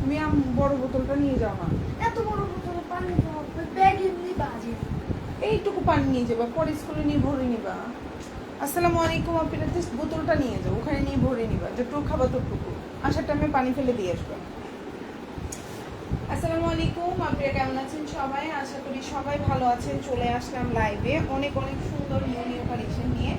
তুমি আম- বড় বোতলটা নিয়ে যাও না। এত বড় বোতলে পানি ব্যাগ এমনি বাজে। এইটুকু পানি নিয়ে যাবা পরে স্কুলে নিয়ে ভরে নিবা। আসসালামু আলাইকুম আপনার বোতলটা নিয়ে যাও ওখানে নিয়ে ভরে নিবা যতটুকু খাবার ততটুকু। আসার টাইমে পানি ফেলে দিয়ে আসবে। আসসালামু আলাইকুম, আপনারা কেমন আছেন সবাই? আশা করি সবাই ভালো আছেন। চলে আসলাম লাইভে অনেক অনেক সুন্দর নিউ নিউ নিয়ে।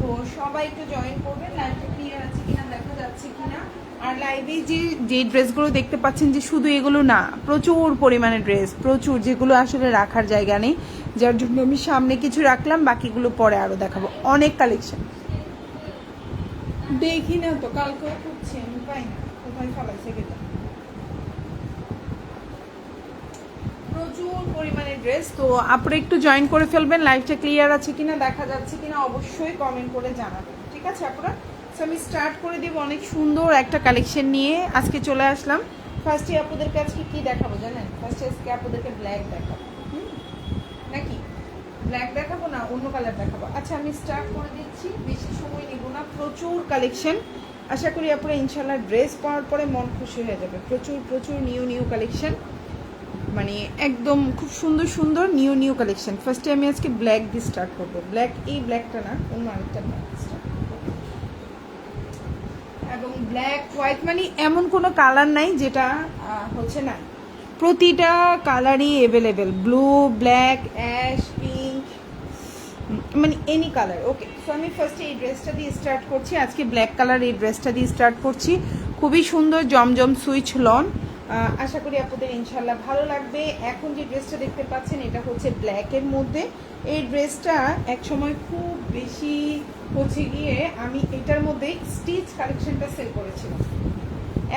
তো সবাই একটু জয়েন করবেন। লাইভটা ক্লিয়ার আছে কিনা, দেখা যাচ্ছে কিনা। আর লাইভে যে যে ড্রেসগুলো দেখতে পাচ্ছেন যে শুধু এগুলো না, প্রচুর পরিমাণে ড্রেস প্রচুর যেগুলো আসলে রাখার জায়গা নেই। যার জন্য আমি সামনে কিছু রাখলাম, বাকিগুলো পরে আরও দেখাবো। অনেক কালেকশন দেখি না তো, কালকেও খুঁজছি, আমি পাই না। কোথায় ফেলাইছে গেটা প্রচুর পরিমাণে ড্রেস তো আপনারা একটু জয়েন করে ফেলবেন লাইভটা ক্লিয়ার আছে কিনা দেখা যাচ্ছে কিনা অবশ্যই কমেন্ট করে জানাবেন। ঠিক আছে আপনারা So, আমি স্টার্ট করে দিব অনেক সুন্দর একটা কালেকশন নিয়ে। আজকে চলে আসলাম। ফার্স্টে আপনাদেরকে আজকে কি দেখাবো জানেন? ফার্স্টে আজকে আপনাদেরকে ব্ল্যাক দেখাবো? নাকি? ব্ল্যাক দেখাবো না অন্য কালার দেখাবো? আচ্ছা আমি স্টার্ট করে দিচ্ছি। বেশি সময় নেব না। প্রচুর কালেকশন আশা করি আপনারা ইনশাল্লাহ ড্রেস পাওয়ার পরে মন খুশি হয়ে যাবে। প্রচুর প্রচুর নিউ নিউ কালেকশন মানে একদম খুব সুন্দর সুন্দর নিউ নিউ কালেকশন ফার্স্টে আমি আজকে ব্ল্যাক দিয়ে স্টার্ট করব। ব্ল্যাক এই ব্ল্যাকটা না, অন্য আরেকটা ব্ল্যাক এবং ব্ল্যাক হোয়াইট মানে এমন কোনো কালার নাই যেটা হচ্ছে না, প্রতিটা কালারই available blue black ash pink মানে এনি কালার ওকে সো আমি ফার্স্টে এই ড্রেসটা দিয়ে স্টার্ট করছি। আজকে ব্ল্যাক কালার এই ড্রেসটা দিয়ে স্টার্ট করছি। খুবই সুন্দর, জমজম সুইচ লন। আশা করি আপনাদের ইনশাল্লাহ ভালো লাগবে। এখন যে ড্রেসটা দেখতে পাচ্ছেন, এটা হচ্ছে ব্ল্যাকের মধ্যে। এই ড্রেসটা এক সময় খুব বেশি হচ্ছে গিয়ে আমি এটার মধ্যে স্টিচ কালেকশনটা সেল করেছিলাম।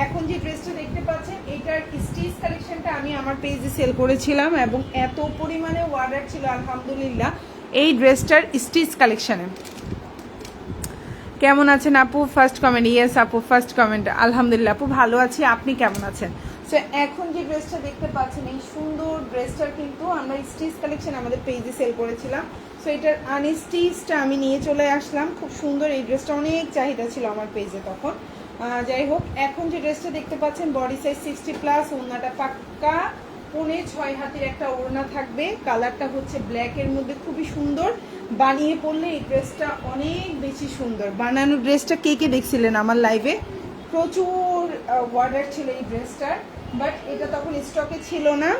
এখন যে ড্রেসটা দেখতে পাচ্ছেন, এটার স্টিচ কালেকশনটা আমি আমার পেজে সেল করেছিলাম এবং এত পরিমাণে অর্ডার ছিল, আলহামদুলিল্লাহ, এই ড্রেসটার স্টিচ কালেকশনে কেমন আছেন আপু? ফার্স্ট কমেন্ট ইয়েস আপু ফার্স্ট কমেন্ট আলহামদুলিল্লাহ, আপু, ভালো আছি। আপনি কেমন আছেন? এখন যে ড্রেসটা দেখতে পাচ্ছেন, এই সুন্দর ড্রেসটার কিন্তু আমরা স্টিচ কালেকশন আমাদের পেজে সেল করেছিলাম। সো এটার আনস্টিচটা আমি নিয়ে চলে আসলাম। খুব সুন্দর এই ড্রেসটা অনেক চাহিদা ছিল আমার পেজে তখন। যাই হোক, এখন যে ড্রেসটা দেখতে পাচ্ছেন বডি সাইজ সিক্সটি প্লাস ওড়নাটা পাক্কা। পনে ছয় হাতের একটা ওড়না থাকবে। কালারটা হচ্ছে ব্ল্যাক এর মধ্যে, খুবই সুন্দর। বানিয়ে পড়লে এই ড্রেসটা অনেক বেশি সুন্দর। বানানো ড্রেসটা কে কে দেখছিলেন আমার লাইভে প্রচুর অর্ডার ছিল এই ড্রেসটার বাট এটা তখন স্টকে ছিল না,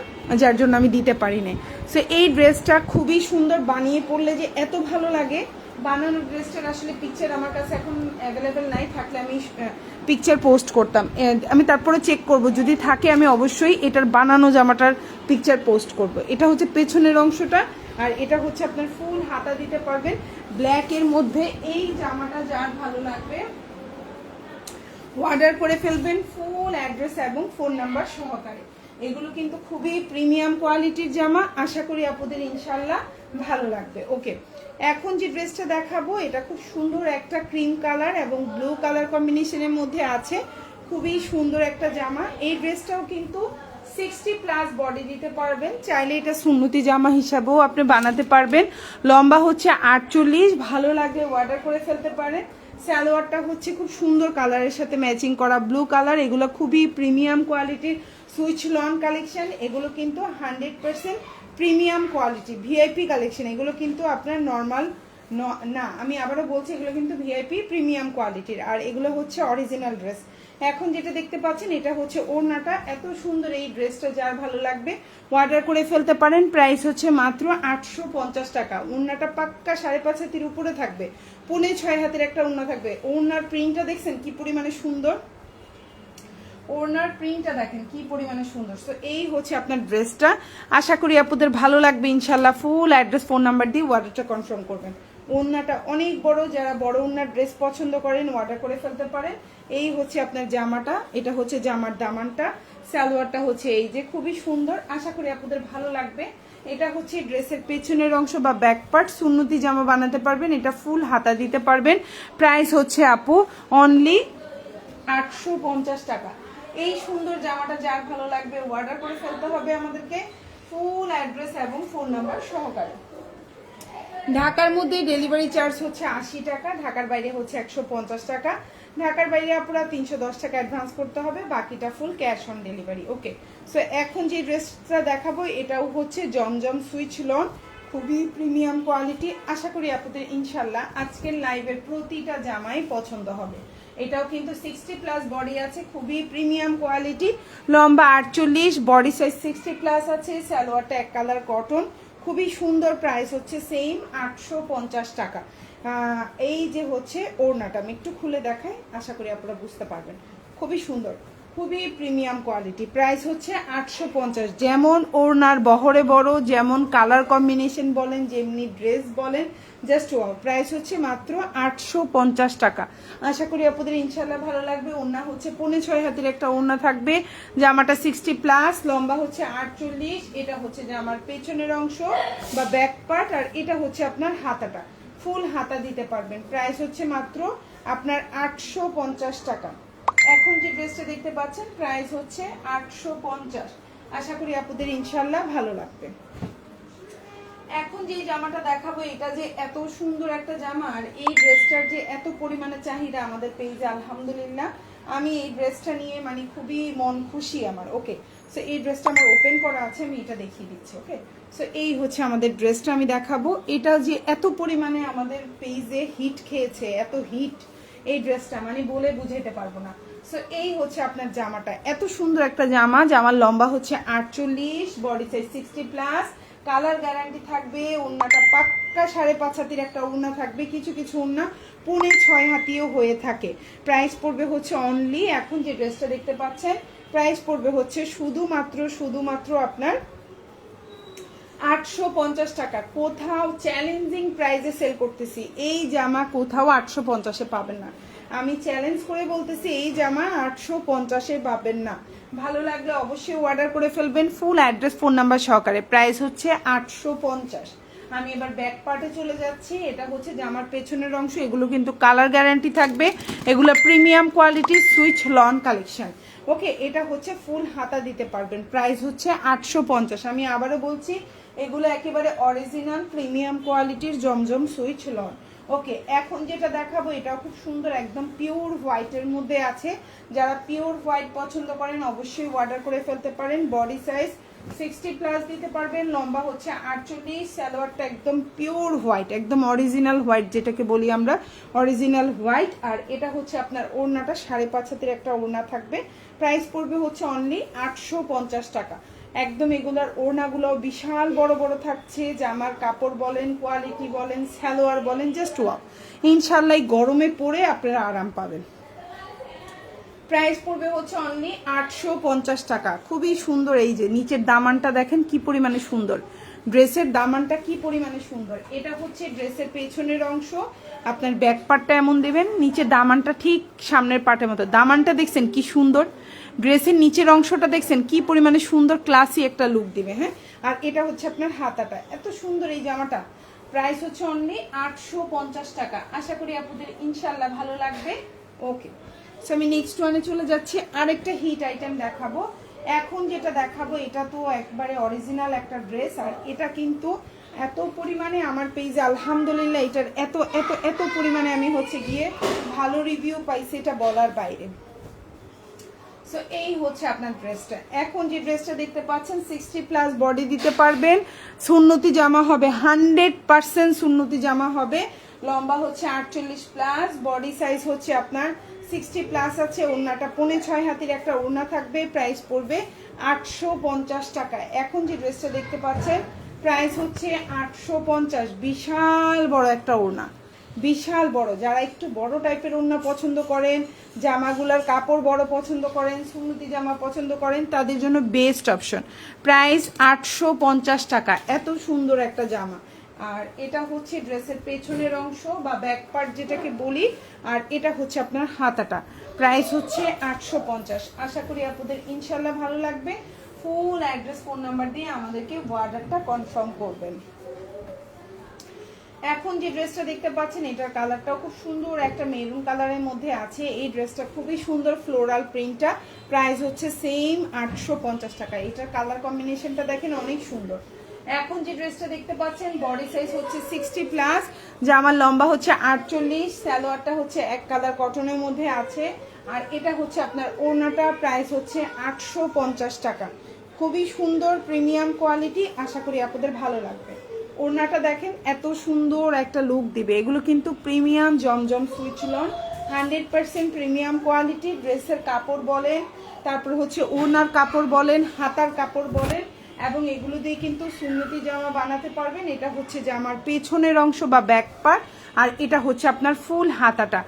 যার জন্য আমি দিতে পারিনি। সো এই ড্রেসটা খুবই সুন্দর বানিয়ে পড়লে যে এত ভালো লাগে বানানো ড্রেসটার আসলে পিকচার আমার কাছে এখন অ্যাভেলেবেল নাই, থাকলে আমি পিকচার পোস্ট করতাম। আমি তারপরে চেক করব, যদি থাকে আমি অবশ্যই এটার বানানো জামাটার পিকচার পোস্ট করব। এটা হচ্ছে পেছনের অংশটা, আর এটা হচ্ছে আপনার ফুল হাতা দিতে পারবেন। ব্ল্যাকের মধ্যে এই জামাটা যার ভালো লাগবে অর্ডার করে ফেলবেন ফুল অ্যাড্রেস এবং ফোন নাম্বার সহকারে। এগুলো কিন্তু খুবই প্রিমিয়াম কোয়ালিটির জামা। আশা করি আপনাদের ইনশাল্লাহ ভালো লাগবে। ওকে এখন যে ড্রেসটা দেখাবো, এটা খুব সুন্দর একটা ক্রিম কালার এবং ব্লু কালার কম্বিনেশনের মধ্যে আছে। খুবই সুন্দর একটা জামা। এই ড্রেসটাও কিন্তু সিক্সটি প্লাস বডি দিতে পারবেন। চাইলে এটা সুন্নতি জামা হিসাবেও আপনি বানাতে পারবেন। লম্বা হচ্ছে আটচল্লিশ, ভালো লাগলে অর্ডার করে ফেলতে পারেন। সালোয়ারটা হচ্ছে খুব সুন্দর কালারের সাথে ম্যাচিং করা ব্লু কালার। এগুলো খুবই প্রিমিয়াম কোয়ালিটির সুইচ লন কালেকশন। এগুলো কিন্তু hundred percent premium quality, VIP collection. এগুলো কিন্তু আপনার নর্মাল না আমি আবারও বলছি, এগুলো কিন্তু ভিআইপি প্রিমিয়াম কোয়ালিটির। আর এগুলো হচ্ছে অরিজিনাল ড্রেস এখন যেটা দেখতে পাচ্ছেন, এটা হচ্ছে ওড়নাটা। এত সুন্দর এই ড্রেসটা, যার ভালো লাগবে অর্ডার করে ফেলতে পারেন। প্রাইস হচ্ছে মাত্র আটশো পঞ্চাশ টাকা। ওড়নাটা পাক্কা সাড়ে পাঁচ হাতের উপরে থাকবে। পনে ছয় হাতের একটা ওড়না থাকবে। ওড়নার প্রিন্টটা দেখছেন কি পরিমাণে সুন্দর? ওড়নার প্রিন্টটা দেখেন কি পরিমাণে সুন্দর। তো এই হচ্ছে আপনার ড্রেসটা। আশা করি আপনাদের ভালো লাগবে। ইনশাল্লাহ ফুল অ্যাড্রেস ফোন নাম্বার দিয়ে অর্ডারটা কনফার্ম করবেন। ওড়নাটা অনেক বড়, যারা বড় ওড়নার ড্রেস পছন্দ করেন অর্ডার করে ফেলতে পারেন। এই হচ্ছে আপনার জামাটা, এটা হচ্ছে জামার দামানটা, সালোয়ারটা হচ্ছে এই যে, খুবই সুন্দর। আশা করি আপনাদের ভালো লাগবে। এটা হচ্ছে ড্রেসের পেছনের অংশ বা ব্যাক পার্ট সুন্নতি জামা বানাতে পারবেন, এটা ফুল হাতা দিতে পারবেন। প্রাইস হচ্ছে আপু অনলি আটশো পঞ্চাশ টাকা। এই সুন্দর জামাটা যার ভালো লাগবে অর্ডার করে ফেলতে হবে আমাদেরকে। ফুল অ্যাড্রেস এবং ফোন নাম্বার সহকারে। ঢাকার মধ্যে ডেলিভারি চার্জ হচ্ছে আশি টাকা, ঢাকার বাইরে হচ্ছে একশো পঞ্চাশ টাকা। ঢাকার বাইরে আপনারা তিনশো দশ টাকা অ্যাডভান্স করতে হবে, বাকিটা full cash on delivery okay so এখন যে ড্রেসটা দেখাবো, এটাও হচ্ছে জমজম সুইচ লন, খুবই প্রিমিয়াম কোয়ালিটি আশা করি আপনাদের ইনশাল্লাহ আজকের লাইভের প্রতিটা জামাই পছন্দ হবে। এটাও কিন্তু সিক্সটি প্লাস বডি আছে, খুবই প্রিমিয়াম কোয়ালিটি লম্বা আটচল্লিশ বডি সাইজ সিক্সটি প্লাস আছে, সালোয়ারটা এক কালার কটন খুবই সুন্দর প্রাইস হচ্ছে সেম আটশো পঞ্চাশ টাকা। এই যে হচ্ছে ওড়নাটা, আমি একটু খুলে দেখাই, আশা করি আপনারা বুঝতে পারবেন। খুবই সুন্দর। খুবই প্রিমিয়াম কোয়ালিটি প্রাইস হচ্ছে আটশো পঞ্চাশ। যেমন ওড়নার বহরে বড়, যেমন কালার কম্বিনেশন বলেন, যেমনি ড্রেস বলেন জাস্ট ওয়াও প্রাইস হচ্ছে মাত্র আটশো পঞ্চাশ টাকা। আশা করি আপনাদের ইনশাল্লাহ ভালো লাগবে। ওড়না হচ্ছে পৌনে ছয় হাতের একটা ওড়না থাকবে। জামাটা সিক্সটি প্লাস লম্বা হচ্ছে আটচল্লিশ। এটা হচ্ছে জামার পেছনের অংশ বা ব্যাক পার্ট আর এটা হচ্ছে আপনার হাতাটা। ফুল হাতা দিতে পারবেন। প্রাইস হচ্ছে মাত্র আপনার আটশো পঞ্চাশ টাকা। এখন যে ড্রেসটা দেখতে পাচ্ছেন প্রাইস হচ্ছে আটশো পঞ্চাশ। আশা করি আপনাদের ইনশাল্লাহ ভালো লাগবে। এখন যে জামাটা দেখাবো, এটা যে এত সুন্দর একটা জামা, আর এই ড্রেসটার যে এত পরিমাণে চাহিদা আমাদের পেজে আলহামদুলিল্লাহ। আমি এই ড্রেসটা নিয়ে মানে খুবই মন খুশি আমার ওকে সো এই ড্রেসটা আমার ওপেন করা আছে, আমি এটা দেখিয়ে দিচ্ছি ওকে সো এই হচ্ছে আমাদের ড্রেসটা আমি দেখাবো। এটা যে এত পরিমাণে আমাদের পেজে হিট খেয়েছে, এত হিট এই ড্রেসটা মানে বলে বুঝাইতে পারব না। সো এই হচ্ছে আপনার জামাটা। এত সুন্দর একটা জামা, জামার লম্বা হচ্ছে আটচল্লিশ body size sixty plus colour guarantee থাকবে ওড়নাটা পাক্কা সাড়ে পাঁচ হাতির একটা ওড়না থাকবে, কিছু কিছু ওড়না পৌনে ছয় হাতিও হয়ে থাকে। প্রাইস পড়বে হচ্ছে অনলি এখন যে ড্রেসটা দেখতে পাচ্ছেন প্রাইস পড়বে হচ্ছে শুধুমাত্র শুধুমাত্র আপনার আটশো পঞ্চাশ টাকা। কোথাও চ্যালেঞ্জিং প্রাইসে সেল করতেছি। এই জামা কোথাও আটশো পঞ্চাশে পাবেন না। আমি চ্যালেঞ্জ করে বলতেছি, এই জামা আটশো পঞ্চাশে পাবেন না। ভালো লাগলে অবশ্যই অর্ডার করে ফেলবেন ফুল অ্যাড্রেস ফোন নাম্বার সহকারে। প্রাইস হচ্ছে আটশো পঞ্চাশ। আমি এবার ব্যাক পার্টে চলে যাচ্ছি। এটা হচ্ছে জামার পেছনের অংশ, এগুলো কিন্তু কালার গ্যারান্টি থাকবে। এগুলো প্রিমিয়াম কোয়ালিটির সুইচ লন কালেকশন ওকে এটা হচ্ছে ফুল হাতা দিতে পারবেন। প্রাইস হচ্ছে আটশো পঞ্চাশ। আমি আবারও বলছি, এগুলো একেবারে অরিজিনাল প্রিমিয়াম কোয়ালিটির জমজম সুইচ লন ওকে, এখন যেটা দেখাবো, এটাও খুব সুন্দর, একদম পিওর হোয়াইটের মধ্যে আছে। যারা পিওর হোয়াইট পছন্দ করেন, অবশ্যই অর্ডার করে ফেলতে পারেন। বডি সাইজ সিক্সটি প্লাস দিতে পারবেন, লম্বা হচ্ছে আটচল্লিশ, সালোয়ারটা একদম পিওর হোয়াইট একদম অরিজিনাল হোয়াইট যেটাকে বলি আমরা অরিজিনাল হোয়াইট আর এটা হচ্ছে আপনার ওড়নাটা, সাড়ে পাঁচ হাতের একটা ওড়না থাকবে। প্রাইস পড়বে হচ্ছে অনলি আটশো পঞ্চাশ টাকা। একদম এগুলার ওড়নাগুলো বিশাল বড় বড় থাকছে, জামার কাপড় বলেন কোয়ালিটি বলেন, সালোয়ার বলেন জাস্ট ওয়াও ইনশাল্লাহ গরমে পরে আপনারা আরাম পাবেন। প্রাইস পড়বে হচ্ছে অনলি আটশো পঞ্চাশ টাকা। খুবই সুন্দর এই যে, নিচের দামানটা দেখেন কি পরিমাণে সুন্দর। ড্রেসের দামানটা কি পরিমাণে সুন্দর। এটা হচ্ছে ড্রেসের পেছনের অংশ। আপনার ব্যাক পার্টটা এমন দেবেন, নিচের দামানটা ঠিক সামনের পার্টের মতো। দামানটা দেখছেন কি সুন্দর। ড্রেসের নিচের অংশটা দেখছেন, কি পরিমাণে সুন্দর ক্লাসি একটা লুক দিবে হ্যাঁ? আর এটা হচ্ছে আপনার হাতাটা। এত সুন্দর এই জামাটা। প্রাইস হচ্ছে অনলি আটশো পঞ্চাশ টাকা। আশা করি আপনাদের ইনশাল্লাহ ভালো লাগবে। ওকে সো আমি নেক্সট ওয়ানে চলে যাচ্ছি। আরেকটা হিট আইটেম দেখাবো। এখন যেটা দেখাবো, এটা তো একবারে অরিজিনাল একটা ড্রেস আর এটা কিন্তু এত পরিমাণে আমার পেজে আলহামদুলিল্লাহ, এটার এত এত এত পরিমাণে আমি হচ্ছে গিয়ে ভালো রিভিউ পাইছি এটা বলার বাইরে। সো এই হচ্ছে আপনার ড্রেসটা এখন যে ড্রেসটা দেখতে পাচ্ছেন সিক্সটি প্লাস বডি দিতে পারবেন। সুন্নতি জামা হবে হান্ড্রেড পার্সেন্ট সুন্নতি জামা হবে। লম্বা হচ্ছে আটচল্লিশ প্লাস বডি সাইজ হচ্ছে আপনার সিক্সটি প্লাস আছে। ওড়নাটা পৌনে ছয় হাতের একটা ওড়না থাকবে। প্রাইস পড়বে আটশো পঞ্চাশ টাকা এখন যে ড্রেসটা দেখতে পাচ্ছেন প্রাইস হচ্ছে আটশো পঞ্চাশ। বিশাল বড় একটা ওড়না। বিশাল বড়, যারা একটু বড় টাইপের ওড়না পছন্দ করেন, জামাগুলার কাপড় বড় পছন্দ করেন, সুন্নতি জামা পছন্দ করেন, তাদের জন্য বেস্ট অপশন প্রাইস আটশো পঞ্চাশ টাকা, এত সুন্দর একটা জামা। আর এটা হচ্ছে ড্রেসের পেছনের অংশ বা ব্যাক পার্ট যেটাকে বলি, আর এটা হচ্ছে আপনার হাতাটা। প্রাইস হচ্ছে আটশো পঞ্চাশ। আশা করি আপনাদের ইনশাল্লাহ ভালো লাগবে। ফুল অ্যাড্রেস ফোন নাম্বার দিয়ে আমাদেরকে অর্ডারটা কনফার্ম করবেন। এখন যে ড্রেসটা দেখতে পাচ্ছেন, এটার কালারটাও খুব সুন্দর। একটা মেরুন কালারের মধ্যে আছে। এই ড্রেসটা খুবই সুন্দর ফ্লোরাল প্রিন্টটা। প্রাইস হচ্ছে সেম আটশো পঞ্চাশ টাকা। এটার কালার কম্বিনেশনটা দেখেন, অনেক সুন্দর। এখন যে ড্রেসটা দেখতে পাচ্ছেন বডি সাইজ হচ্ছে সিক্সটি প্লাস জামার লম্বা হচ্ছে আটচল্লিশ, সালোয়ারটা হচ্ছে এক কালার কটনের মধ্যে আছে। আর এটা হচ্ছে আপনার ওড়নাটা প্রাইস হচ্ছে আটশো পঞ্চাশ টাকা। খুবই সুন্দর প্রিমিয়াম কোয়ালিটি আশা করি আপনাদের ভালো লাগবে। ওড়নাটা দেখেন, এত সুন্দর একটা লুক দিবে। এগুলো কিন্তু প্রিমিয়াম জমজম সুইচলন হান্ড্রেড পার্সেন্ট প্রিমিয়াম কোয়ালিটি ড্রেসের কাপড় বলেন, তারপর হচ্ছে ওড়নার কাপড় বলেন, হাতার কাপড় বলেন, এবং এগুলো দিয়ে কিন্তু সুন্নতি জামা বানাতে পারবেন। এটা হচ্ছে জামার পেছনের অংশ বা ব্যাক পার্ট আর এটা হচ্ছে আপনার ফুল হাতাটা।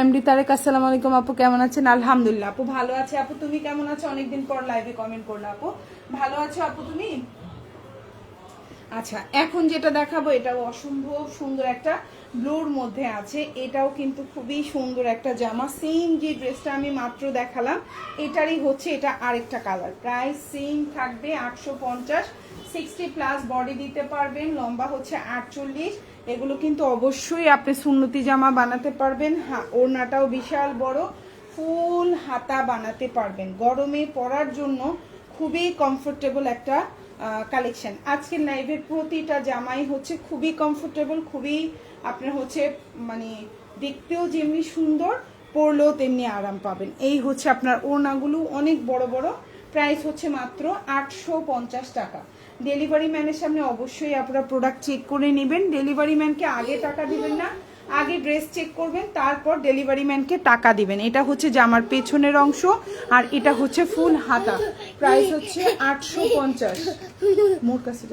এমডি তারেক, আসসালামু আলাইকুম আপু, কেমন আছেন? আলহামদুলিল্লাহ। আপু, ভালো আছে। আপু, তুমি কেমন আছো? অনেকদিন পর লাইভে কমেন্ট করল আপু। ভালো আছো আপু, তুমি? আচ্ছা এখন যেটা দেখাবো, এটাও অসম্ভব সুন্দর একটা ব্লুর মধ্যে আছে। এটাও কিন্তু খুবই সুন্দর একটা জামা। সেম যে ড্রেসটা আমি মাত্র দেখালাম, এটারই হচ্ছে এটা আরেকটা কালার প্রাইস সেম থাকবে আটশো পঞ্চাশ। সিক্সটি প্লাস বডি দিতে পারবেন, লম্বা হচ্ছে আটচল্লিশ। এগুলো কিন্তু অবশ্যই আপনি সুন্নতি জামা বানাতে পারবেন। হ্যাঁ ওড়নাটাও বিশাল বড়। ফুল হাতা বানাতে পারবেন। গরমে পরার জন্য খুবই কমফোর্টেবল একটা কালেকশন আজকের লাইভের প্রতিটা জামাই হচ্ছে খুবই কমফোর্টেবল খুবই আপনার হচ্ছে মানে দেখতেও যেমনি সুন্দর, পরলেও তেমনি আরাম পাবেন। এই হচ্ছে আপনার ওড়নাগুলো, অনেক বড় বড়। প্রাইস হচ্ছে মাত্র আটশো পঞ্চাশ টাকা। ডেলিভারি ম্যানের সামনে অবশ্যই আপনারা প্রোডাক্ট চেক করে নেবেন। ডেলিভারি ম্যানকে আগে টাকা দিবেন না। আগে ড্রেস চেক করবেন, তারপর ডেলিভারি ম্যানকে টাকা দিবেন। এটা হচ্ছে জামার পেছনের অংশ, আর এটা হচ্ছে ফুল হাতা। প্রাইস হচ্ছে আটশো পঞ্চাশ। মোর কাছে।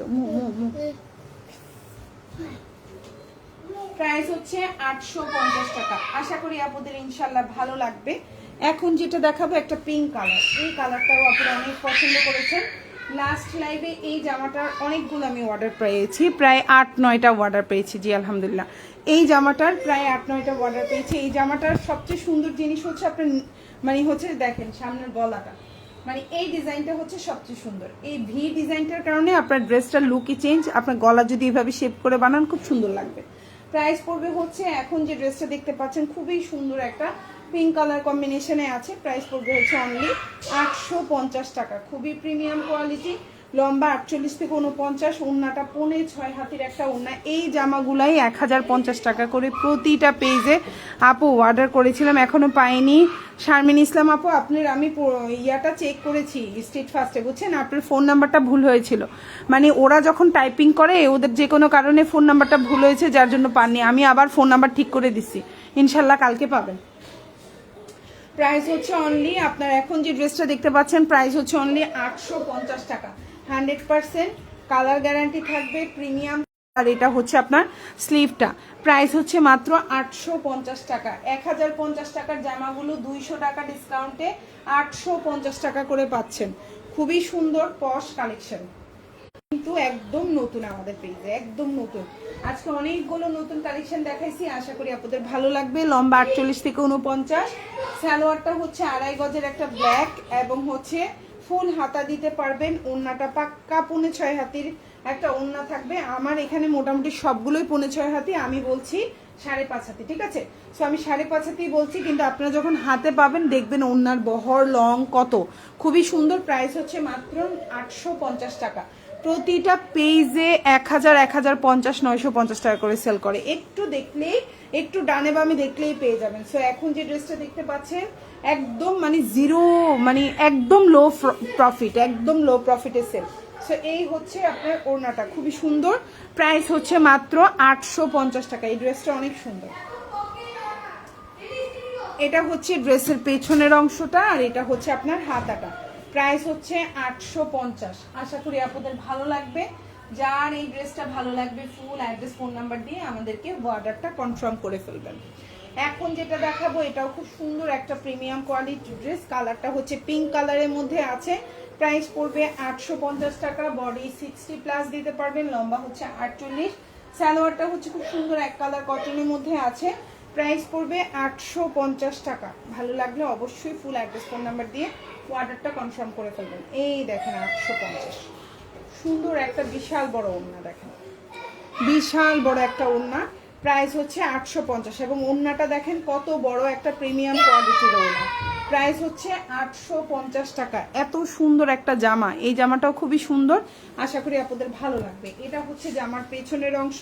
প্রাইস হচ্ছে আটশো পঞ্চাশ টাকা। আশা করি আপনাদের ইনশাল্লাহ ভালো লাগবে। এখন যেটা দেখাবো একটা পিঙ্ক কালার। এই কালারটাও আপনারা অনেক পছন্দ করেছেন। লাস্ট লাইভে এই জামাটার অনেকগুলো আমি অর্ডার পেয়েছি। প্রায় আট, নয়টা অর্ডার পেয়েছি জি, আলহামদুলিল্লাহ। এই জামাটার প্রায় আট, নয়টা অর্ডার পেয়েছি। এই জামাটার সবচেয়ে সুন্দর জিনিস হচ্ছে আপনার মানে হচ্ছে দেখেন, সামনের গলাটা। মানে এই ডিজাইনটা হচ্ছে সবচেয়ে সুন্দর। এই ভি ডিজাইনটার কারণে আপনার ড্রেসটার লুকই চেঞ্জ আপনার গলা যদি এভাবে শেপ করে বানান, খুব সুন্দর লাগবে। প্রাইস পড়বে হচ্ছে, এখন যে ড্রেসটা দেখতে পাচ্ছেন, খুবই সুন্দর একটা পিঙ্ক কালার কম্বিনেশনে আছে প্রাইস পড়বে হচ্ছে অনলি আটশো পঞ্চাশ টাকা। খুবই প্রিমিয়াম কোয়ালিটি লম্বা আটচল্লিশ থেকে উনপঞ্চাশ উন্নাটা পনে ছয় হাতির একটা উন্না এই জামাগুলাই এক হাজার পঞ্চাশ টাকা করে প্রতিটা পেজে আপু অর্ডার করেছিলাম, এখনও পাইনি। শারমিন ইসলাম আপু, আপনার আমি ইয়াটা চেক করেছি স্ট্রিট ফার্স্টে বুঝছেন? আপনার ফোন নাম্বারটা ভুল হয়েছিল। মানে ওরা যখন টাইপিং করে, ওদের যে কোনো কারণে ফোন নাম্বারটা ভুল হয়েছে, যার জন্য পাননি। আমি আবার ফোন নাম্বার ঠিক করে দিচ্ছি। ইনশাল্লাহ কালকে পাবেন। প্রাইস হচ্ছে অনলি আপনার এখন যে ড্রেসটা দেখতে পাচ্ছেন প্রাইস হচ্ছে অনলি আটশো পঞ্চাশ টাকা। হান্ড্রেড পার্সেন্ট কালার গ্যারান্টি থাকবে প্রিমিয়াম আর এটা হচ্ছে আপনার স্লিভটা প্রাইস হচ্ছে মাত্র আটশো পঞ্চাশ টাকা। এক হাজার পঞ্চাশ টাকার জামাগুলো দুইশো টাকা ডিসকাউন্টে আটশো পঞ্চাশ টাকা করে পাচ্ছেন। খুবই সুন্দর পশ কালেকশন কিন্তু একদম নতুন আমাদের পেজে একদম নতুন। আজকে অনেকগুলো নতুন কালেকশন দেখাইছি, আশা করি আপনাদের ভালো লাগবে। লম্বা আটচল্লিশ থেকে উনপঞ্চাশ সালোয়ারটা হচ্ছে আড়াই গজের একটা ব্ল্যাক এবং হচ্ছে ফুল হাতা দিতে পারবেন। ওন্নাটা পাক্কা পৌনে ছয় হাতির একটা ওন্না থাকবে। আমার এখানে মোটামুটি সবগুলোই পৌনে ছয় হাতি, আমি বলছি সাড়ে পাঁচ হাতি, ঠিক আছে? সো আমি সাড়ে পাঁচ হাতি বলছি, কিন্তু আপনারা যখন হাতে পাবেন, দেখবেন ওন্নার বহর লং কত? খুবই সুন্দর প্রাইস হচ্ছে মাত্র আটশো পঞ্চাশ টাকা। প্রতিটা পেজে এক হাজার এক হাজার পঞ্চাশ, নয়শো পঞ্চাশ টাকা করে সেল করে। একটু দেখলেই, একটু ডানে বামে দেখলেই পেয়ে যাবেন। সো এখন যে ড্রেসটা দেখতে পাচ্ছেন, একদম মানে জিরো মানে একদম লো প্রফিট একদম লো প্রফিটে সেল সো এই হচ্ছে আপনার ওড়নাটা, খুবই সুন্দর। প্রাইস হচ্ছে মাত্র আটশো পঞ্চাশ টাকা। এই ড্রেসটা অনেক সুন্দর। এটা হচ্ছে ড্রেসের পেছনের অংশটা আর এটা হচ্ছে আপনার হাতাটা। প্রাইস হচ্ছে আটশো পঞ্চাশ। আশা করি আপনাদের ভালো লাগবে। যার এই ড্রেসটা ভালো লাগবে, ফুল অ্যাড্রেস, ফোন নাম্বার দিয়ে আমাদেরকে অর্ডারটা কনফার্ম করে ফেলবেন। এখন যেটা দেখাবো, এটাও খুব সুন্দর একটা প্রিমিয়াম কোয়ালিটি ড্রেস। কালারটা হচ্ছে পিঙ্ক কালারের মধ্যে আছে। প্রাইস পড়বে আটশো পঞ্চাশ টাকা। বডি সিক্সটি প্লাস দিতে পারবেন, লম্বা হচ্ছে আটচল্লিশ। সালোয়ারটা হচ্ছে খুব সুন্দর এক কালার কটনের মধ্যে আছে। প্রাইস পড়বে আটশো পঞ্চাশ টাকা। ভালো লাগলে অবশ্যই ফুল অ্যাড্রেস ফোন নাম্বার দিয়ে অর্ডারটা কনফার্ম করে ফেলবেন। এই দেখেন আটশো পঞ্চাশ। সুন্দর একটা বিশাল বড় ওড়না দেখেন। বিশাল বড় একটা ওড়না। প্রাইস হচ্ছে আটশো পঞ্চাশ এবং ওড়নাটা দেখেন কত বড় একটা প্রিমিয়াম কোয়ালিটির ওড়না। প্রাইস হচ্ছে আটশো পঞ্চাশ টাকা। এত সুন্দর একটা জামা। এই জামাটাও খুবই সুন্দর। আশা করি আপনাদের ভালো লাগবে। এটা হচ্ছে জামার পেছনের অংশ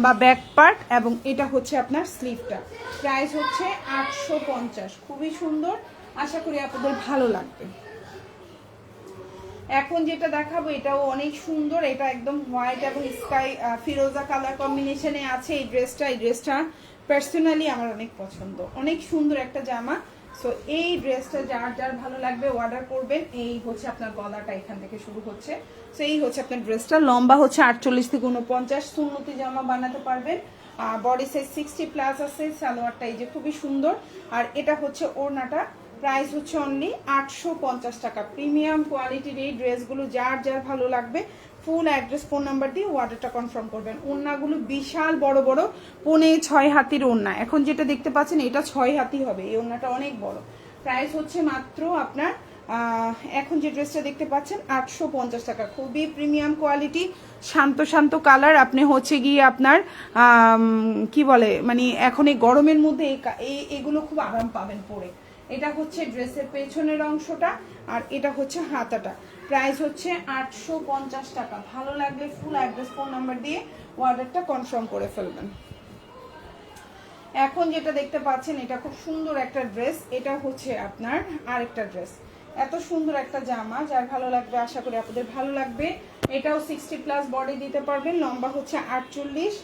বা ব্যাক পার্ট এবং এটা হচ্ছে আপনার স্লিভটা প্রাইস হচ্ছে আটশো পঞ্চাশ। খুবই সুন্দর। আশা করি আপনাদের ভালো লাগবে। এখন যেটা দেখাবো, এটাও অনেক সুন্দর, এটা একদম হোয়াইট এবং স্কাই ফিরোজা কালার কম্বিনেশনে আছে এই ড্রেসটা এই ড্রেসটা পার্সোনালি আমার অনেক পছন্দ। অনেক সুন্দর একটা জামা। সো এই ড্রেসটা যার যার ভালো লাগবে অর্ডার করবেন। এই হচ্ছে আপনার গলাটা এখান থেকে শুরু হচ্ছে। সো এই হচ্ছে আপনার ড্রেসটা লম্বা হচ্ছে আটচল্লিশ থেকে উনপঞ্চাশ সুন্নতি জামা বানাতে পারবেন। বডি সাইজ সিক্সটি প্লাস আছে। সালোয়ারটা এই যে খুবই সুন্দর। আর এটা হচ্ছে ওড়নাটা। প্রাইস হচ্ছে অনলি আটশো পঞ্চাশ টাকা। প্রিমিয়াম কোয়ালিটির এই ড্রেসগুলো যার যার ভালো লাগবে ফুল অ্যাড্রেস ফোন নাম্বার দিয়ে অর্ডারটা কনফার্ম করবেন। ওড়নাগুলো বিশাল বড় বড়, পনে ছয় হাতির ওড়না। এখন যেটা দেখতে পাচ্ছেন, এটা ছয় হাতি হবে। এই ওড়নাটা অনেক বড়। প্রাইস হচ্ছে মাত্র আপনার এখন যে ড্রেসটা দেখতে পাচ্ছেন, আটশো পঞ্চাশ টাকা। খুবই প্রিমিয়াম কোয়ালিটি শান্ত শান্ত কালার আপনি হচ্ছে গিয়ে আপনার কি বলে মানে এখন এই গরমের মধ্যে এই, এগুলো খুব আরাম পাবেন পরে। এটা হচ্ছে ড্রেসের পেছনের অংশটা আর এটা হচ্ছে হাতাটা। প্রাইস হচ্ছে আটশো পঞ্চাশ টাকা। ভালো লাগলে ফুল অ্যাড্রেস ফোন নাম্বার দিয়ে অর্ডারটা কনফার্ম করে ফেলবেন। এখন যেটা দেখতে পাচ্ছেন, এটা খুব সুন্দর একটা ড্রেস এটা হচ্ছে আপনার আরেকটা ড্রেস এত সুন্দর একটা জামা। যার ভালো লাগবে, আশা করি আপনাদের ভালো লাগবে। এটাও সিক্সটি প্লাস বডি দিতে পারবেন। লম্বা হচ্ছে আটচল্লিশ।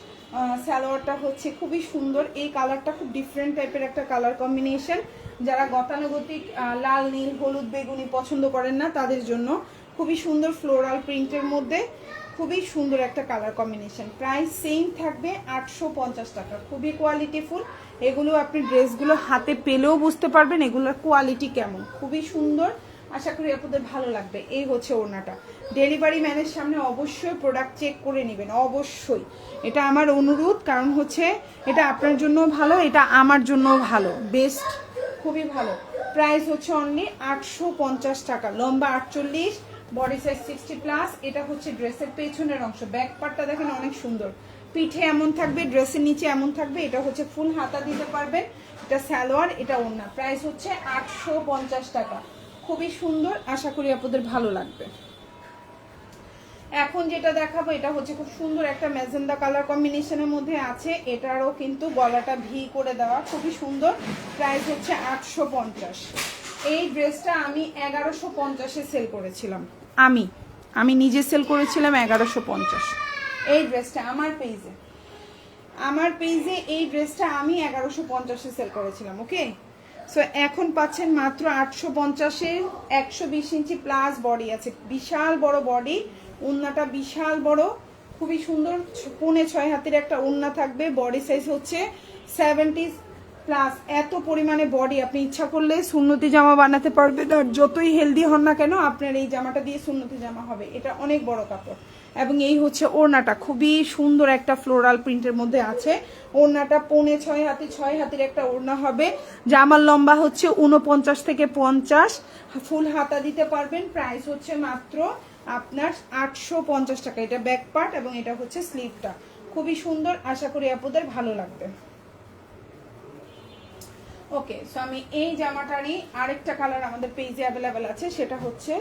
সালোয়ারটা হচ্ছে খুবই সুন্দর। এই কালারটা খুব ডিফারেন্ট টাইপের একটা কালার কম্বিনেশন যারা গতানুগতিক লাল, নীল, হলুদ, বেগুনি পছন্দ করেন না, তাদের জন্য খুবই সুন্দর ফ্লোরাল প্রিন্টের মধ্যে খুবই সুন্দর একটা কালার কম্বিনেশন প্রাইস সেম থাকবে আটশো পঞ্চাশ টাকা। খুবই কোয়ালিটিফুল এগুলো আপনি ড্রেসগুলো হাতে পেলেও বুঝতে পারবেন এগুলোর কোয়ালিটি কেমন। খুবই সুন্দর। আশা করি আপনাদের ভালো লাগবে। এই হচ্ছে ওড়নাটা। ডেলিভারি ম্যানের সামনে অবশ্যই প্রোডাক্ট চেক করে নেবেন। অবশ্যই। এটা আমার অনুরোধ। কারণ হচ্ছে এটা আপনার জন্য ভালো, এটা আমার জন্য ভালো। বেস্ট খুবই ভালো। প্রাইস হচ্ছে অনলি আটশো পঞ্চাশ টাকা। লম্বা আটচল্লিশ বডি সাইজ সিক্সটি প্লাস এটা হচ্ছে ড্রেসের পেছনের অংশ। ব্যাক পার্টটা দেখেন অনেক সুন্দর। পিঠে এমন থাকবে ড্রেসের নিচে এমন থাকবে, এটা হচ্ছে ফুল হাতা দিতে পারবেন। এটা স্যালোয়ার এটা ওড়না। প্রাইস হচ্ছে আটশো পঞ্চাশ টাকা। খুবই সুন্দর, আশা করি আপনাদের ভালো লাগবে। এখন যেটা দেখাবো, এটা হচ্ছে খুব সুন্দর একটা ম্যাজেন্ডা কালার কম্বিনেশনের মধ্যে আছে। এটারও কিন্তু গলাটা ভি করে দেওয়া, খুবই সুন্দর। প্রাইস হচ্ছে আটশো পঞ্চাশ। এই ড্রেসটা আমি এগারোশো পঞ্চাশে সেল করেছিলাম। আমি আমি নিজে সেল করেছিলাম এগারোশো পঞ্চাশ। এই ড্রেসটা আমার পেজে আমার পেজে এই ড্রেসটা আমি এগারোশো পঞ্চাশে সেল করেছিলাম, ওকে? সো এখন পাচ্ছেন মাত্র আটশো পঞ্চাশে। একশো বিশ ইঞ্চি প্লাস বডি আছে, বিশাল বড় বডি। উন্নাটা বিশাল বড়, খুবই সুন্দর পৌনে ছয় হাতের একটা উন্না থাকবে বডি সাইজ হচ্ছে সেভেন্টি প্লাস এত পরিমাণে বডি আপনি ইচ্ছা করলে সুন্নতি জামা বানাতে পারবেন, আর যতই হেলদি হন না কেন, আপনার এই জামাটা দিয়ে সুন্নতি জামা হবে। এটা অনেক বড় কাপড়। এবং এই হচ্ছে ওড়নাটা, খুবই সুন্দর একটা ফ্লোরাল প্রিন্টের মধ্যে আছে। ওড়নাটা পৌনে ছয় হাতি, ছয় হাতির একটা ওড়না হবে। জামার লম্বা হচ্ছে উনপঞ্চাশ থেকে পঞ্চাশ। ফুল হাতা দিতে পারবেন প্রাইস হচ্ছে মাত্র আপনার আটশো পঞ্চাশ টাকা। এটা ব্যাক পার্ট এবং এটা হচ্ছে স্লিভটা খুবই সুন্দর, আশা করি আপনাদের ভালো লাগবে। ওকে সো আমি এই জামাটারই আরেকটা কালার আমাদের পেজে অ্যাভেলেবেল আছে, সেটা হচ্ছে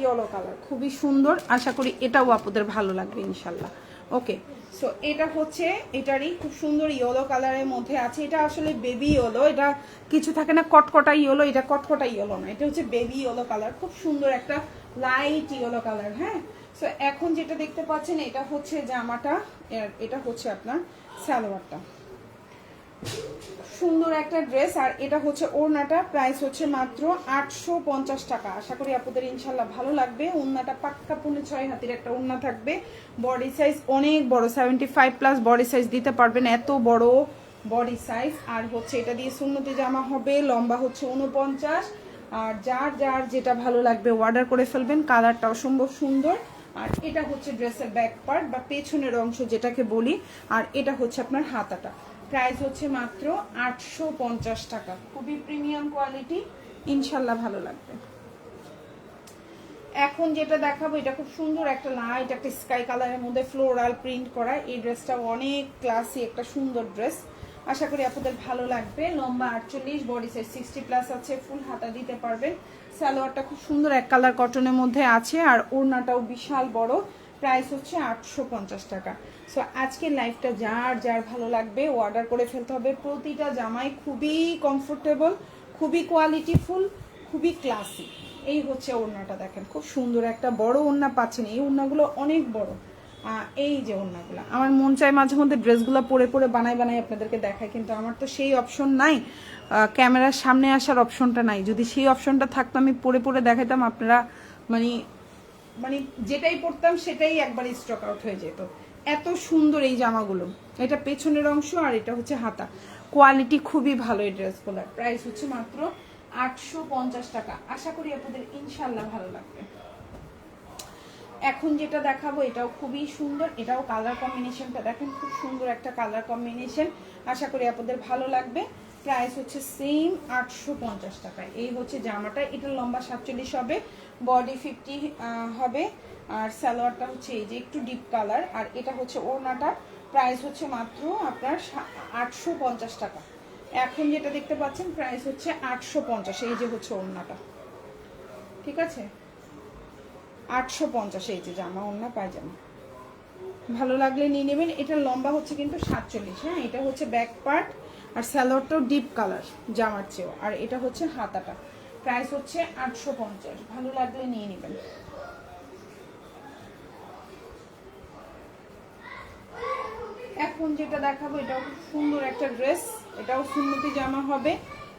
ইয়েলো কালার খুবই সুন্দর, আশা করি এটাও আপনাদের ভালো লাগবে, ইনশাল্লাহ। ওকে সো এটা হচ্ছে, এটারই খুব সুন্দর ইয়েলো কালারের মধ্যে আছে। এটা আসলে বেবি ইয়েলো এটা কিছু থাকে না, কটকটা ইয়েলো এটা কটকটা ইয়েলো না। এটা হচ্ছে বেবি ইয়েলো কালার খুব সুন্দর একটা লাইট ইয়েলো কালার হ্যাঁ? সো এখন যেটা দেখতে পাচ্ছেন, এটা হচ্ছে জামাটা এটা হচ্ছে আপনার সালোয়ারটা। সুন্দর একটা ড্রেস, আর এটা হচ্ছে ওড়নাটা, প্রাইস হচ্ছে মাত্র আটশো পঞ্চাশ টাকা। আশা করি আপনাদের ইনশাল্লাহ ভালো লাগবে। ওড়নাটা পাক্কা পুনে ছয় হাতির একটা ওড়না থাকবে। বডি সাইজ অনেক বড়, seventy five plus body size দিতে পারবেন, এত বড় বডি সাইজ। আর হচ্ছে এটা দিয়ে সুন্নতি জামা হবে, লম্বা হচ্ছে উনপঞ্চাশ আর যার যার যেটা ভালো লাগবে অর্ডার করে ফেলবেন কালারটা অসম্ভব সুন্দর। আর এটা হচ্ছে ড্রেসের ব্যাক পার্ট বা পেছনের অংশ যেটাকে বলি, আর এটা হচ্ছে আপনার হাতাটা। প্রাইস হচ্ছে মাত্র আটশো পঞ্চাশ টাকা। খুবই প্রিমিয়াম কোয়ালিটি ইনশাল্লাহ ভালো লাগবে। এখন যেটা দেখাবো, এটা খুব সুন্দর একটা লাইট একটা স্কাই কালারের মধ্যে ফ্লোরাল প্রিন্ট করা। এই ড্রেসটা অনেক ক্লাসি একটা সুন্দর ড্রেস আশা করি আপনাদের ভালো লাগবে। লম্বা আটচল্লিশ বডি সাইজ সিক্সটি প্লাস আছে, ফুল হাতা দিতে পারবেন। সালোয়ারটা খুব সুন্দর এক কালার কটনের মধ্যে আছে, আর ওড়নাটাও বিশাল বড়। প্রাইস হচ্ছে আটশো পঞ্চাশ টাকা। সো আজকের লাইফটা যার যার ভালো লাগবে অর্ডার করে ফেলতে হবে। প্রতিটা জামাই খুবই কমফোর্টেবল খুবই কোয়ালিটিফুল খুবই ক্লাসি এই হচ্ছে ওড়নাটা দেখেন। খুব সুন্দর একটা বড় ওড়না পাচ্ছেন। এই ওড়নাগুলো অনেক বড়। এই যে ওড়নাগুলো। আমার মন চায় মাঝে মধ্যে ড্রেসগুলো পরে পরে বানাই বানাই আপনাদেরকে দেখায় কিন্তু আমার তো সেই অপশন নাই। ক্যামেরার সামনে আসার অপশনটা নাই। যদি সেই অপশনটা থাকতো, আমি পরে পরে দেখাতাম আপনারা মানে মানে যেটাই পরতাম, সেটাই একবার স্টক আউট হয়ে যেত। এত সুন্দর এই জামাগুলো। এটা পেছনের অংশ আর এটা হচ্ছে হাতা। কোয়ালিটি খুবই ভালো এই ড্রেসগুলোর। প্রাইস হচ্ছে মাত্র আটশো পঞ্চাশ টাকা। আশা করি আপনাদের ইনশাল্লাহ ভালো লাগবে। এখন যেটা দেখাবো, এটাও খুবই সুন্দর, এটাও কালার কম্বিনেশনটা দেখেন, খুব সুন্দর একটা কালার কম্বিনেশন আশা করি আপনাদের ভালো লাগবে। প্রাইস হচ্ছে সেম আটশো পঞ্চাশ টাকা এই হচ্ছে জামাটা, এটা লম্বা সাতচল্লিশ হবে বডি ফিফটি হবে। আর সালোয়ারটা হচ্ছে এই যে একটু ডিপ কালার আর এটা হচ্ছে ওড়নাটা। প্রাইস হচ্ছে মাত্র আপনার আটশো পঞ্চাশ টাকা। এখন যেটা দেখতে পাচ্ছেন প্রাইস হচ্ছে আটশো পঞ্চাশ, এই যে হচ্ছে ওড়নাটা। ঠিক আছে? আটশো পঞ্চাশ এই যে জামা অন্য পায়জামা। ভালো লাগলে নিয়ে নেবেন। এটা লম্বা হচ্ছে কিন্তু সাতচল্লিশ হ্যাঁ? এটা হচ্ছে ব্যাক পার্ট আর স্যালোয়ারটাও ডিপ কালার জামার চেয়েও। আর এটা হচ্ছে হাতাটা। প্রাইস হচ্ছে আটশো পঞ্চাশ। ভালো লাগলে নিয়ে নেবেন। এখন যেটা দেখাবো, এটাও খুব সুন্দর একটা ড্রেস এটাও সুন্নতি জামা হবে।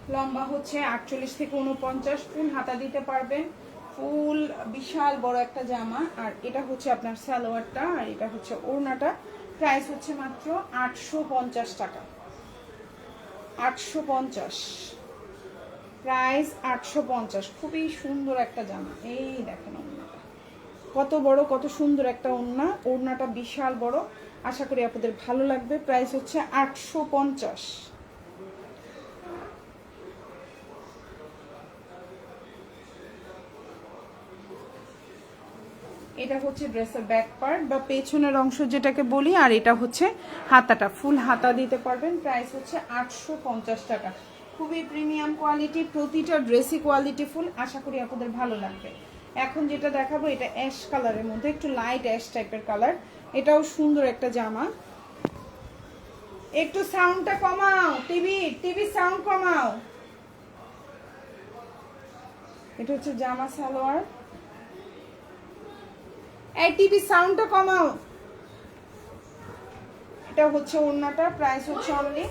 লম্বা হচ্ছে আটচল্লিশ থেকে উনপঞ্চাশ ফুল হাতা দিতে পারবেন? ফুল, বিশাল বড় একটা জামা, আর এটা হচ্ছে আপনার সালোয়ারটা, আর এটা হচ্ছে ওড়নাটা। প্রাইস হচ্ছে মাত্র আটশো পঞ্চাশ টাকা। আটশো পঞ্চাশ। প্রাইস আটশো পঞ্চাশ। খুবই সুন্দর একটা জামা। এই দেখেন ওড়নাটা। কত বড়, কত সুন্দর একটা ওড়না। ওড়নাটা বিশাল বড়। আশা করি আপনাদের ভালো লাগবে। প্রাইস হচ্ছে আটশো পঞ্চাশ। এটা হচ্ছে ড্রেসের ব্যাক পার্ট বা পেছনের অংশ যেটাকে বলি, আর এটা হচ্ছে হাতাটা। ফুল হাতা দিতে পারবেন। প্রাইস হচ্ছে আটশো পঞ্চাশ টাকা। খুবই প্রিমিয়াম কোয়ালিটি প্রতিটা ড্রেসই কোয়ালিটি ফুল আশা করি আপনাদের ভালো লাগবে। এখন যেটা দেখাবো, এটা অ্যাশ কালারের মধ্যে, একটু লাইট অ্যাশ টাইপের কালার এটাও সুন্দর একটা জামা। একটু সাউন্ডটা কমাও টিভি টিভি সাউন্ড কমাও। এটা হচ্ছে জামা সালোয়ার। এই সাউন্ডটা কমাও। এটা হচ্ছে ওড়নাটা প্রাইস হচ্ছে অনলি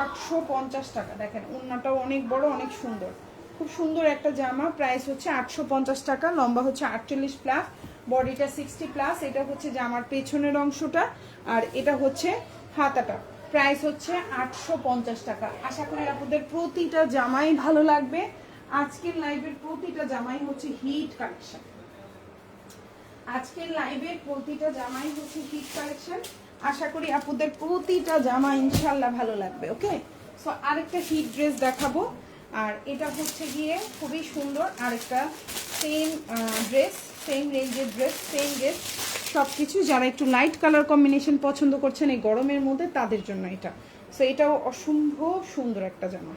আটশো পঞ্চাশ টাকা। দেখেন, ওড়নাটাও অনেক বড়, অনেক সুন্দর। খুব সুন্দর একটা জামা প্রাইস হচ্ছে আটশো পঞ্চাশ টাকা, লম্বা হচ্ছে আটচল্লিশ প্লাস বডিটা সিক্সটি প্লাস এটা হচ্ছে জামার পেছনের অংশটা, আর এটা হচ্ছে হাতাটা। প্রাইস হচ্ছে আটশো পঞ্চাশ টাকা। আশা করি আপনাদের প্রতিটা জামাই ভালো লাগবে। আজকের লাইভের প্রতিটা জামাই হচ্ছে হিট কালেকশন আজকের লাইভের প্রতিটা জামাই হচ্ছে হিট কালেকশন আশা করি আপুদের প্রতিটা জামা ইনশাল্লাহ ভালো লাগবে ওকে সো আরেকটা হিট ড্রেস দেখাবো। আর এটা হচ্ছে গিয়ে খুবই সুন্দর আরেকটা সেম ড্রেস সেম রেঞ্জের ড্রেস সেম ড্রেস সব কিছু যারা একটু লাইট কালার কম্বিনেশন পছন্দ করছেন এই গরমের মধ্যে, তাদের জন্য এটা। সো এটাও অসম্ভব সুন্দর একটা জামা।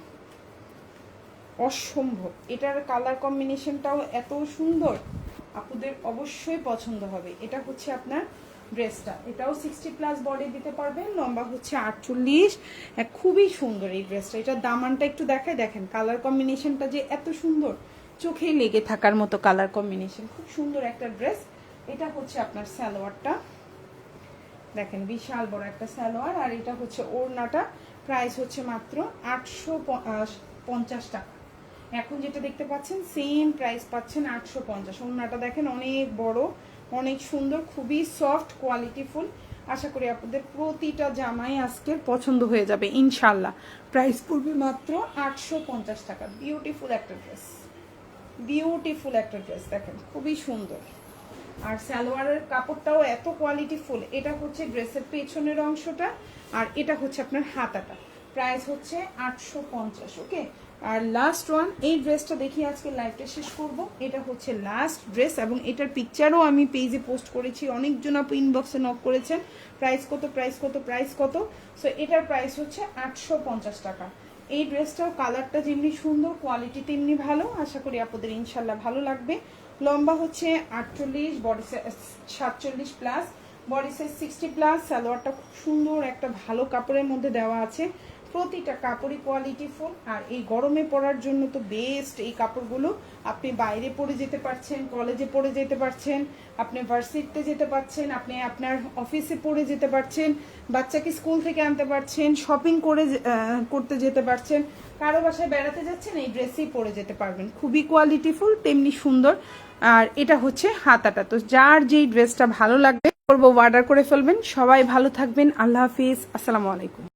অসম্ভব। এটার কালার কম্বিনেশনটাও এত সুন্দর। আপুদের অবশ্যই পছন্দ হবে। এটা হচ্ছে আপনার ড্রেসটা। এটাও সিক্সটি প্লাস বডি দিতে পারবেন, লম্বা হচ্ছে আটচল্লিশ। খুবই সুন্দর এই ড্রেসটা। এটার দামানটা একটু দেখায় দেখেন কালার কম্বিনেশনটা যে এত সুন্দর চোখে লেগে থাকার মতো কালার কম্বিনেশন খুব সুন্দর একটা ড্রেস। এটা হচ্ছে আপনার সালোয়ারটা। দেখেন, বিশাল বড় একটা সালোয়ার। আর এটা হচ্ছে ওড়নাটা। প্রাইস হচ্ছে মাত্র আটশো পঞ্চাশ টাকা। এখন যেটা দেখতে পাচ্ছেন সেম প্রাইস পাচ্ছেন আটশো পঞ্চাশ। ওড়নাটা দেখেন অনেক বড়, অনেক সুন্দর, খুবই সফট কোয়ালিটিফুল আশা করি আপনাদের প্রতিটা জামাই আজকের পছন্দ হয়ে যাবে ইনশাল্লাহ প্রাইস পড়বে মাত্র আটশো পঞ্চাশ টাকা। বিউটিফুল একটা ড্রেস বিউটিফুল একটা ড্রেস দেখেন, খুবই সুন্দর। আর সালোয়ারের কাপড়টাও এত কোয়ালিটিফুল এটা হচ্ছে ড্রেসের পেছনের অংশটা, আর এটা হচ্ছে আপনার হাতাটা। প্রাইস হচ্ছে আটশো পঞ্চাশ ওকে আর লাস্ট ওয়ান এই ড্রেসটা দেখি আজকে লাইভটা শেষ করব। এটা হচ্ছে লাস্ট ড্রেস এবং এটার পিকচারও আমি পেজে পোস্ট করেছি। অনেকজন আপু ইনবক্সে নক করেছেন প্রাইস কত প্রাইস কত প্রাইস কত। সো এটার প্রাইস হচ্ছে আটশো পঞ্চাশ টাকা। এই ড্রেসটাও কালারটা যেমনি সুন্দর কোয়ালিটি তেমনি ভালো। আশা করি আপনাদের ইনশাল্লাহ ভালো লাগবে। লম্বা হচ্ছে আটচল্লিশ বডি সাইজ সাতচল্লিশ plus body size sixty plus সালোয়ারটা খুব সুন্দর, একটা ভালো কাপড়ের মধ্যে দেওয়া আছে। প্রতিটা কাপড়ই কোয়ালিটি ফুল আর এই গরমে পরার জন্য তো বেস্ট এই কাপড়গুলো। আপনি বাইরে পরে যেতে পারছেন কলেজে পরে যেতে পারছেন, আপনি ভার্সিটিতে যেতে পারছেন, আপনি আপনার অফিসে পরে যেতে পারছেন, বাচ্চাকে স্কুল থেকে আনতে পারছেন শপিং করে করতে যেতে পারছেন, কারও বাসায় বেড়াতে যাচ্ছেন, এই ড্রেসেই পরে যেতে পারবেন। খুবই কোয়ালিটিফুল তেমনি সুন্দর, আর এটা হচ্ছে হাতাটা। তো যার যেই ড্রেসটা ভালো লাগবে, করব অর্ডার করে ফেলবেন। সবাই ভালো থাকবেন, আল্লাহ হাফিজ, আসসালামু আলাইকুম।